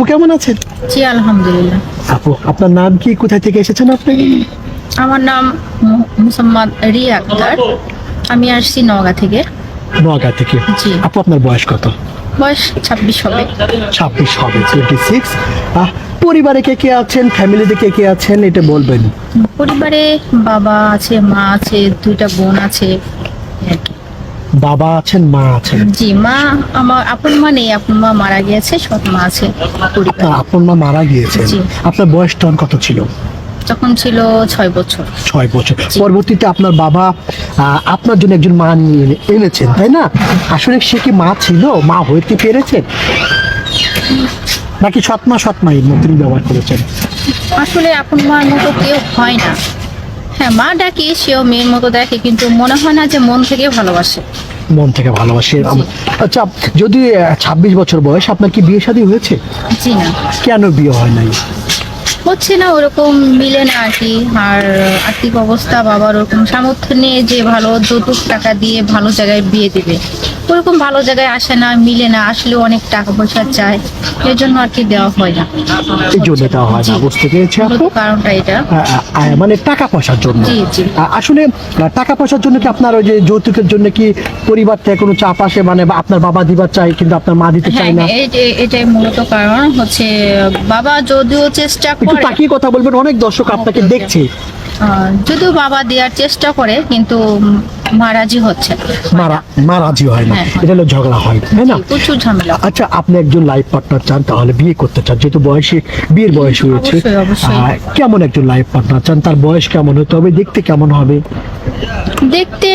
আপু কেমন আছেন? জি আলহামদুলিল্লাহ। আপু আপনার নাম কি? কোথায় থেকে এসেছেন আপনি? আমার নাম মুসাম্মদ রিয়া আক্তার। আমি আসছি নওগাঁ থেকে। নোয়াগা থেকে। জি। আপু আপনার বয়স কত? বয়স ছাব্বিশ হবে। ছাব্বিশ হবে টোয়েন্টি সিক্স পরিবারে কে কে আছেন? ফ্যামিলিতে কে কে আছেন? এটা বলবেন। পরিবারে বাবা আছে মা আছে দুইটা বোন আছে আর কি। বাবা আছেন মা আছেন? জি মা আমার আপন মা নেই আপন মা মারা গিয়েছে সৎ মা আছে আপনার আপন মা মারা গিয়েছেন? জি। আপনার বয়স তখন কত ছিল? তখন ছিল ছয় বছর। ছয় বছর। পরবর্তীতে আপনার বাবা আহ, আপনার জন্য একজন মা নিয়ে এনে- এনেছেন তাই না? আসলে সে কি মা ছিল? মা হইতে পেরেছেন নাকি সৎ মা সৎ মাই তিনি ব্যবহার করেছেন? আসলে আপন মার মতো কেউ হয় না। হ্যাঁ মা ডাকে সেও মেয়ের মতো দেখে কিন্তু মনে হয় না যে মন থেকে ভালোবাসে। মন থেকে ভালোবাসে। আচ্ছা যদি ছাব্বিশ বছর বয়স আপনার কি বিয়ে শাদী হয়েছে? জি না। কেন বিয়ে হয় নাই? হচ্ছে না ওরকম মিলে না আর কি। আর আর্থিক অবস্থা বাবার ওরকম সামর্থ্য নিয়ে যে ভালো যৌতুক টাকা দিয়ে ভালো জায়গায় বিয়ে দিবে। ওরকম ভালো জায়গায় আসে না মিলে না আসলে অনেক টাকা পয়সা চায়। এর জন্য আর কি দেওয়া হয় না। এই জন্য দেওয়া হয় না বুঝতে পেরেছি আপু। কারণটা এটা। মানে টাকা পয়সার জন্য। আসলে টাকা পয়সার জন্য কি আপনার ওই যে যৌতুকের জন্য কি পরিবার থেকে কোনো চাপ আসে? মানে আপনার বাবা দিবার চাই কিন্তু আপনার মা দিতে হ্যাঁ চায় না এই যে- এটাই মূলত কারণ। হচ্ছে বাবা যদিও চেষ্টা একটু তাকিয়ে কথা বলবেন অনেক দর্শক আপনাকে। দেখছে। যদিও বাবা দেওয়ার চেষ্টা করে কিন্তু উম, মা রাজি হচ্ছে মারা মা রাজি হয় না। হ্যাঁ। এটা হলো ঝগড়া হয় তাই না? প্রচুর ঝামেলা। আচ্ছা আপনি একজন লাইফ পার্টনার চান তাহলে বিয়ে করতে চান যেহেতু বয়সে বিয়ের বয়স হয়েছে। কেমন একজন লাইফ পার্টনার চান? তার বয়স কেমন হতে হবে দেখতে কেমন হবে? দেখতে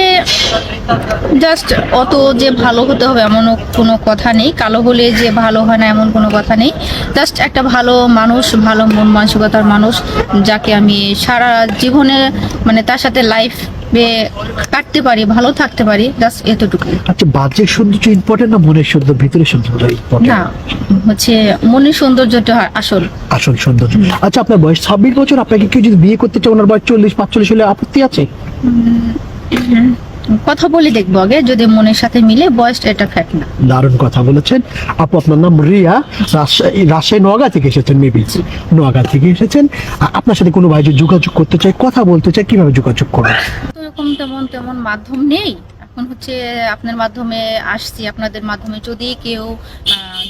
জাস্ট অত যে ভালো হতে হবে এমনও কোনো কথা নেই। কালো হলে যে ভালো হয় না এমন কোনো কথা নেই। জাস্ট একটা ভালো মানুষ, ভালো মন মানসিকতার মানুষ, যাকে আমি সারা জীবনে মানে তার সাথে লাইফ কাটতে পারি ভালো থাকতে পারি জাস্ট এতটুকু আচ্ছা বাহ্যিক সৌন্দর্য ইম্পর্টেন্ট না মনের সৌন্দর্য ভিতরের সৌন্দর্য ইম্পর্টেন্ট না হচ্ছে মনের সৌন্দর্যটা আসল। আসল সৌন্দর্য। আচ্ছা আপনার বয়স ছাব্বিশ বছর আপনাকে কেউ যদি বিয়ে করতে চায় ওনার বয়স চল্লিশ পাঁচচল্লিশ হলে আপত্তি আছে? কথা বলে দেখব আগে যদি মনের সাথে মিলে বয়স এটা ফ্যাক্ট না। দারুণ কথা বলেছেন। আপু আপনার নাম রিয়া। রাজশাহী রাজশাহী নোয়াগা থেকে এসেছেন মেবি। নোয়াগা থেকে এসেছেন। আপনার সাথে কোনো ভাই যোগাযোগ করতে চায় কথা বলতে চায় কীভাবে যোগাযোগ করবে তো এরকম তেমন তেমন মাধ্যম নেই। এখন হচ্ছে আপনার মাধ্যমে আসছি আপনাদের মাধ্যমে যদি কেউ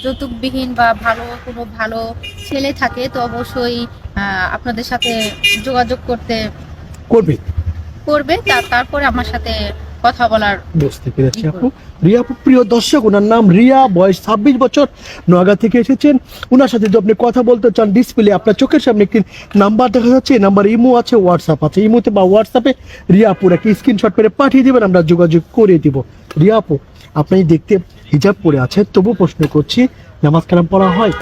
যৌতুকবিহীন বা ভালো কোনো ভালো ছেলে থাকে তো অবশ্যই আপনাদের সাথে যোগাযোগ করতে করবে। করবে। তারপরে আমার সাথে কথা বলার বুঝতে পেরেছি আপু। রিয়া আপু প্রিয় দর্শক ওনার নাম রিয়া বয়স ছাব্বিশ বছর নোয়াগা থেকে এসেছেন। ওনার সাথে যদি আপনি কথা বলতে চান ডিসপ্লে আপনার চোখের সামনে একটি নাম্বার দেখা যাচ্ছে এই নাম্বার ইমো আছে হোয়াটসঅ্যাপ আছে। ইমোতে বা হোয়াটসঅ্যাপে রিয়া আপুর একটি স্ক্রিনশট করে পাঠিয়ে দেবেন আমরা যোগাযোগ করে দিব। রিয়া আপু আপনি দেখতে হিজাব পরে আছে তবু প্রশ্ন করছি নামাজ কালাম পড়া হয়?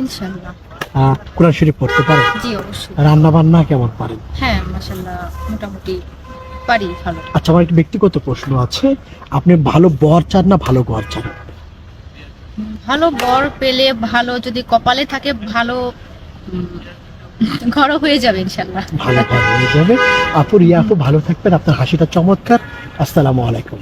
ইনশাল্লাহ আহ, কোরআন শরীফ পড়তে পারেন? জি অবশ্যই। রান্না বান্না কেমন পারেন? হ্যাঁ মাসাল্লাহ মোটামুটি পারি ভালো। আচ্ছা আমার একটা ব্যক্তিগত প্রশ্ন আছে। আপনি ভালো বর চান না ভালো ঘর চান? ভালো বর পেলে ভালো যদি কপালে থাকে ভালো ঘর হয়ে যাবে ইনশাল্লাহ ভালো ঘর হয়ে যাবে। আপু রিয়া আপু ভালো থাকবেন। আপনার হাসিটা চমৎকার। আসসালামু আলাইকুম।